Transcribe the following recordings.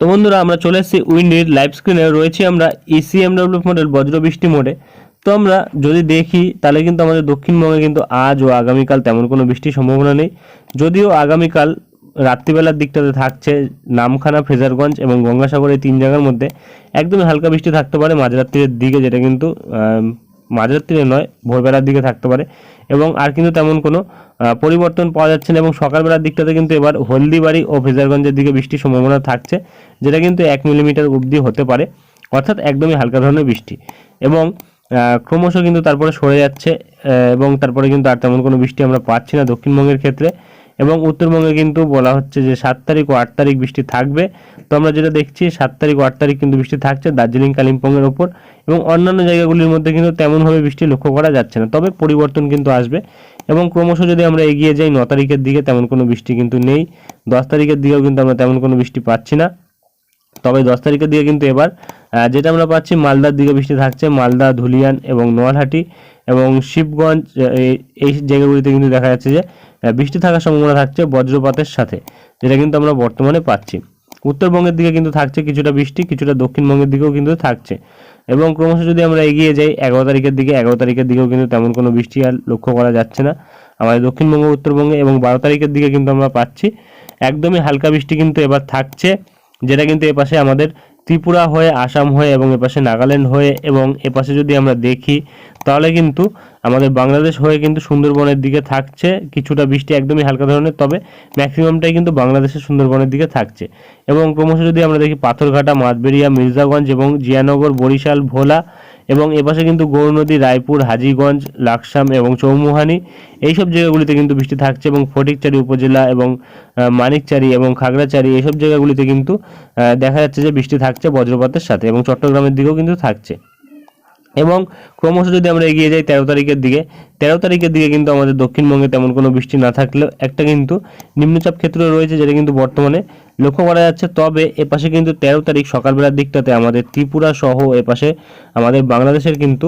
তো বন্ধুরা, আমরা চলে এসেছি উইন্ডির লাইভ স্ক্রিনে রয়েছি আমরা E ইসিএমডব্লিউ মডেল বজ্র বৃষ্টি মোডে তো আমরা যদি দেখি, তাহলে কিন্তু আমাদের দক্ষিণবঙ্গে কিন্তু আজ ও আগামীকাল তেমন কোনো বৃষ্টির সম্ভাবনা নেই। যদিও আগামীকাল রাত্রিবেলার দিকটাতে থাকছে নামখানা ফ্রেজারগঞ্জ এবং গঙ্গাসাগর এই তিন জায়গার মধ্যে। একদমই হালকা বৃষ্টি থাকতে পারে মাঝরাত্রির দিকে, যেটা কিন্তু মাঝরাত্রিরে নয়, ভোরবেলার দিকে থাকতে পারে। এবং আর কিন্তু তেমন কোনো পরিবর্তন পাওয়া যাচ্ছে না এবং সকালবেলার দিকটাতে কিন্তু এবার হলদিবাড়ি ও ফেজারগঞ্জের দিকে বৃষ্টির সম্ভাবনা থাকছে, যেটা কিন্তু এক মিলিমিটার অবধি হতে পারে। অর্থাৎ একদমই হালকা ধরনের বৃষ্টি। এবং ক্রমশ কিন্তু তারপরে সরে যাচ্ছে এবং তারপরে কিন্তু আর তেমন কোনো বৃষ্টি আমরা পাচ্ছি না দক্ষিণবঙ্গের ক্ষেত্রে। এবং উত্তরবঙ্গে কিন্তু বলা হচ্ছে যে সাত তারিখ ও আট তারিখ বৃষ্টি থাকবে। তো আমরা যেটা দেখছি, সাত তারিখ ও আট তারিখ কিন্তু বৃষ্টি থাকছে দার্জিলিং, কালিম্পংয়ের ওপর এবং অন্যান্য জায়গাগুলির মধ্যে কিন্তু তেমনভাবে বৃষ্টি লক্ষ্য করা যাচ্ছে না। তবে পরিবর্তন কিন্তু আসবে এবং ক্রমশ যদি আমরা এগিয়ে যাই, ন তারিখের দিকে তেমন কোনো বৃষ্টি কিন্তু নেই। দশ তারিখের দিকেও কিন্তু আমরা তেমন কোনো বৃষ্টি পাচ্ছি না। তবে দশ তারিখের দিকে কিন্তু এবার যেটা আমরা পাচ্ছি, মালদার দিকে বৃষ্টি থাকছে। মালদা, ধুলিয়ান এবং নোয়ালহাটি এবং শিবগঞ্জ এই- জায়গাগুলিতে কিন্তু দেখা যাচ্ছে যে বৃষ্টি থাকার সম্ভাবনা থাকছে বজ্রপাতের সাথে, যেটা কিন্তু আমরা বর্তমানে পাচ্ছি। উত্তরবঙ্গের দিকে কিন্তু থাকছে কিছুটা বৃষ্টি, কিছুটা দক্ষিণবঙ্গের দিকেও কিন্তু থাকছে। এবং ক্রমশ যদি আমরা এগিয়ে যাই, এগারো তারিখের দিকে, এগারো তারিখের দিকেও কিন্তু তেমন কোনো বৃষ্টি আর লক্ষ্য করা যাচ্ছে না। আমাদের দক্ষিণবঙ্গ, উত্তরবঙ্গে এবং বারো তারিখের দিকে কিন্তু আমরা পাচ্ছি। একদমই হালকা বৃষ্টি কিন্তু এবার থাকছে, যেটা কিন্তু এপাশে আমাদের ত্রিপুরা হয়ে, আসাম হয়ে এবং এপাশে নাগাল্যান্ড হয়ে এবং এপাশে যদি আমরা দেখি, তাহলে কিন্তু আমাদের বাংলাদেশ হয়ে কিন্তু সুন্দরবনের দিকে থাকছে। কিছুটা বৃষ্টি একদমই হালকা ধরনের, তবে ম্যাক্সিমামটাই কিন্তু বাংলাদেশের সুন্দরবনের দিকে থাকছে। এবং ক্রমশ যদি আমরা দেখি পাথরঘাটা, মাতবেরিয়া, মির্জাগঞ্জ এবং জিয়ানগর, বরিশাল, ভোলা এবং এপাশে কিন্তু গৌরনদী রায়পুর, হাজিগঞ্জ, লাকসাম এবং চৌমুহানি, এইসব জায়গাগুলিতে কিন্তু বৃষ্টি থাকছে এবং ফটিকচারি উপজেলা এবং মানিকচারি এবং খাগড়াচারি এইসব জায়গাগুলিতে কিন্তু দেখা যাচ্ছে যে বৃষ্টি থাকছে বজ্রপাতের সাথে এবং চট্টগ্রামের দিকেও কিন্তু থাকছে। এবং ক্রমশ যদি আমরা এগিয়ে যাই তেরো তারিখের দিকে তেরো তারিখের দিকে কিন্তু আমাদের দক্ষিণবঙ্গে তেমন কোনো বৃষ্টি না থাকলেও একটা কিন্তু নিম্নচাপ ক্ষেত্র রয়েছে যেটা কিন্তু বর্তমানে লক্ষ্য করা যাচ্ছে। তবে এপাশে কিন্তু তেরো তারিখ সকালবেলার দিকটাতে আমাদের ত্রিপুরা সহ এপাশে আমাদের বাংলাদেশের কিন্তু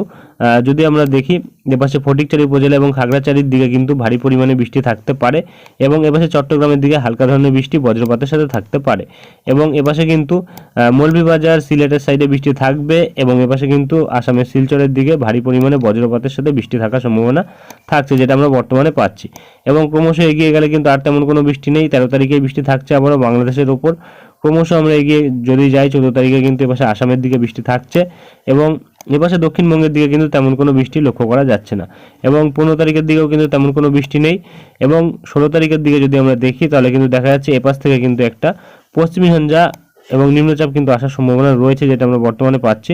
যদি আমরা দেখি, এপাশে ফটিকচারি উপজেলা এবং খাগড়াচারির দিকে কিন্তু ভারী পরিমাণে বৃষ্টি থাকতে পারে এবং এপাশে চট্টগ্রামের দিকে হালকা ধরনের বৃষ্টি বজ্রপাতের সাথে থাকতে পারে এবং এপাশে কিন্তু মৌলভীবাজার সিলেটের সাইডে বৃষ্টি থাকবে এবং এপাশে কিন্তু আসামের শিলচরের দিকে ভারী পরিমাণে বজ্রপাতের সাথে বৃষ্টি থাকার সম্ভাবনা থাকছে, যেটা আমরা বর্তমানে পাচ্ছি। এবং ক্রমশ এগিয়ে গেলে কিন্তু আর তেমন কোনো বৃষ্টি নেই। তেরো তারিখে বৃষ্টি থাকছে আবারও বাংলাদেশের ওপর ক্রমশ আমরা এগিয়ে যদি যাই, চোদ্দ তারিখে কিন্তু এপাশে আসামের দিকে বৃষ্টি থাকছে এবং এপাশে দক্ষিণবঙ্গের দিকে কিন্তু তেমন কোনো বৃষ্টি লক্ষ্য করা যাচ্ছে না। এবং পনেরো তারিখের দিকেও কিন্তু তেমন কোনো বৃষ্টি নেই এবং ষোলো তারিখের দিকে যদি আমরা দেখি, তাহলে কিন্তু দেখা যাচ্ছে এপাশ থেকে কিন্তু একটা পশ্চিমী ঝঞ্ঝা এবং নিম্নচাপ কিন্তু আসার সম্ভাবনা রয়েছে যেটা আমরা বর্তমানে পাচ্ছি।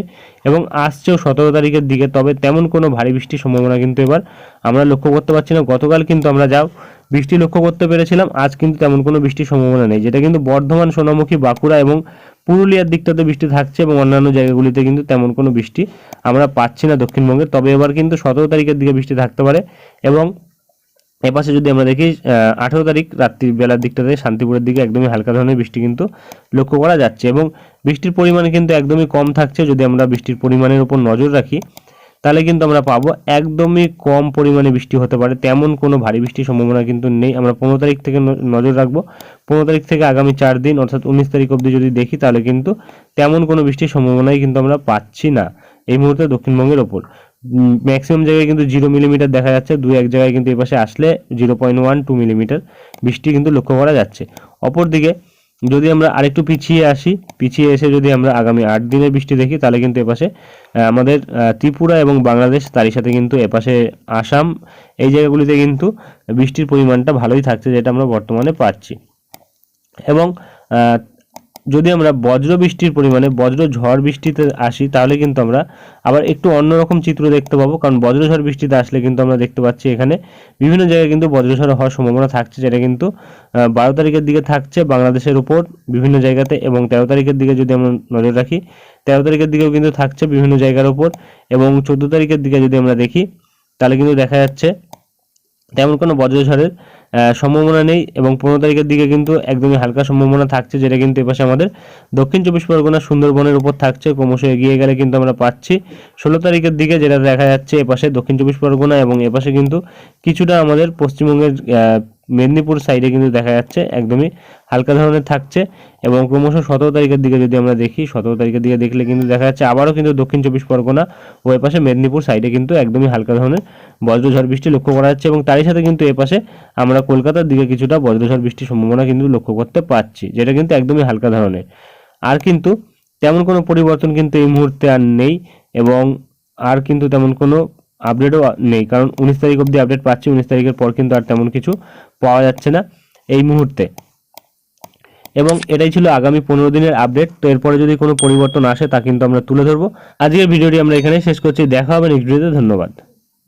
এবং আসছেও সতেরো তারিখের দিকে, তবে তেমন কোনো ভারী বৃষ্টির সম্ভাবনা কিন্তু এবার আমরা লক্ষ্য করতে পারছি না। গতকাল কিন্তু আমরা যাও বৃষ্টি লক্ষ্য করতে পেরেছিলাম, আজ কিন্তু তেমন কোনো বৃষ্টির সম্ভাবনা নেই। যেটা কিন্তু বর্ধমান, সোনামুখী, বাঁকুড়া এবং পুরুলিয়ার দিকটাতে বৃষ্টি থাকছে এবং অন্যান্য জায়গাগুলিতে কিন্তু তেমন কোনো বৃষ্টি আমরা পাচ্ছি না দক্ষিণবঙ্গে। তবে এবার কিন্তু সতেরো তারিখের দিকে বৃষ্টি থাকতে পারে এবং এপাশে যদি আমরা দেখি আঠেরো তারিখ রাত্রি বেলার দিকটাতে শান্তিপুরের দিকে একদমই হালকা ধরনের বৃষ্টি কিন্তু লক্ষ্য করা যাচ্ছে এবং বৃষ্টির পরিমাণ কিন্তু একদমই কম থাকছে। যদি আমরা বৃষ্টির পরিমাণের উপর নজর রাখি, তাহলে কিন্তু আমরা পাবো একদমই কম পরিমাণে বৃষ্টি হতে পারে। তেমন কোনো ভারী বৃষ্টির সম্ভাবনা কিন্তু নেই। আমরা পনেরো তারিখ থেকে নজর রাখব। পনেরো তারিখ থেকে আগামী চার দিন, অর্থাৎ উনিশ তারিখ অবধি যদি দেখি, তাহলে কিন্তু তেমন কোনো বৃষ্টির সম্ভাবনাই কিন্তু আমরা পাচ্ছি না এই মুহূর্তে দক্ষিণবঙ্গের ওপর। ম্যাক্সিমাম জায়গায় কিন্তু জিরো মিলিমিটার দেখা যাচ্ছে। দু এক জায়গায় কিন্তু এপাশে আসলে zero point one two millimetre বৃষ্টি কিন্তু লক্ষ্য করা যাচ্ছে। অপরদিকে যদি আমরা আরেকটু পিছিয়ে আসি, পিছিয়ে এসে যদি আমরা আগামী আট দিনের বৃষ্টি দেখি, তাহলে কিন্তু এপাশে আমাদের ত্রিপুরা এবং বাংলাদেশ তারই সাথে কিন্তু এপাশে আসাম, এই জায়গাগুলিতে কিন্তু বৃষ্টির পরিমাণটা ভালোই থাকছে, যেটা আমরা বর্তমানে পাচ্ছি। এবং যদি আমরা বজ্র বৃষ্টির পরিমাণে বজ্র ঝড় বৃষ্টিতে আসি, তাহলে কিন্তু আমরা আবার একটু অন্যরকম চিত্র দেখতে পাবো। কারণ বজ্র ঝড় বৃষ্টিতে আসলে কিন্তু আমরা দেখতে পাচ্ছি এখানে বিভিন্ন জায়গায় কিন্তু বজ্রঝড় হওয়ার সম্ভাবনা থাকছে, যেটা কিন্তু বারো তারিখের দিকে থাকছে বাংলাদেশের উপর বিভিন্ন জায়গাতে এবং তেরো তারিখের দিকে যদি আমরা নজর রাখি, তেরো তারিখের দিকেও কিন্তু থাকছে বিভিন্ন জায়গার উপর এবং চোদ্দ তারিখের দিকে যদি আমরা দেখি, তাহলে কিন্তু দেখা যাচ্ছে তেমন কোনো বজ্রঝড়ের সম্ভাবনা নেই এবং পনেরো তারিখের দিকে কিন্তু একদমই হালকা সম্ভাবনা থাকছে যেটা কিন্তু এপাশে আমাদের দক্ষিণ চব্বিশ পরগনা সুন্দরবনের উপর থাকছে। ক্রমশ এগিয়ে গেলে কিন্তু আমরা পাচ্ছি। ষোলো তারিখের দিকে যেটা দেখা যাচ্ছে এপাশে দক্ষিণ চব্বিশ পরগনা এবং এপাশে কিন্তু কিছুটা আমাদের পশ্চিমবঙ্গের মেদিনীপুর সাইডে কিন্তু দেখা যাচ্ছে একদমই হালকা ধরনের থাকছে এবং ক্রমশ সতেরো তারিখের দিকে যদি আমরা দেখি, সতেরো তারিখের দিকে দেখলে কিন্তু দেখা যাচ্ছে আবারও কিন্তু দক্ষিণ চব্বিশ পরগনা ও এপাশে মেদিনীপুর সাইডে কিন্তু একদমই হালকা ধরনের বজ্রঝড় বৃষ্টি লক্ষ্য করা যাচ্ছে এবং তারই সাথে কিন্তু এপাশে আমরা কলকাতার দিকে কিছুটা বজ্রঝড় বৃষ্টির সম্ভাবনা কিন্তু লক্ষ্য করতে পারছি যেটা কিন্তু একদমই হালকা ধরনের। আর কিন্তু তেমন কোনো পরিবর্তন কিন্তু এই মুহূর্তে আর নেই এবং আর কিন্তু তেমন কোনো আপডেটও নেই, কারণ উনিশ তারিখ অবধি আপডেট পাচ্ছি, উনিশ তারিখের পর কিন্তু আর তেমন কিছু পাওয়া যাচ্ছে না এই মুহূর্তে। এবং এটাই ছিল আগামী পনেরো দিনের আপডেট তো এরপরে যদি কোনো পরিবর্তন আসে তা কিন্তু আমরা তুলে ধরবো। আজকের ভিডিওটি আমরা এখানে শেষ করছি, দেখা হবে নেক্সট ভিডিওতে ধন্যবাদ।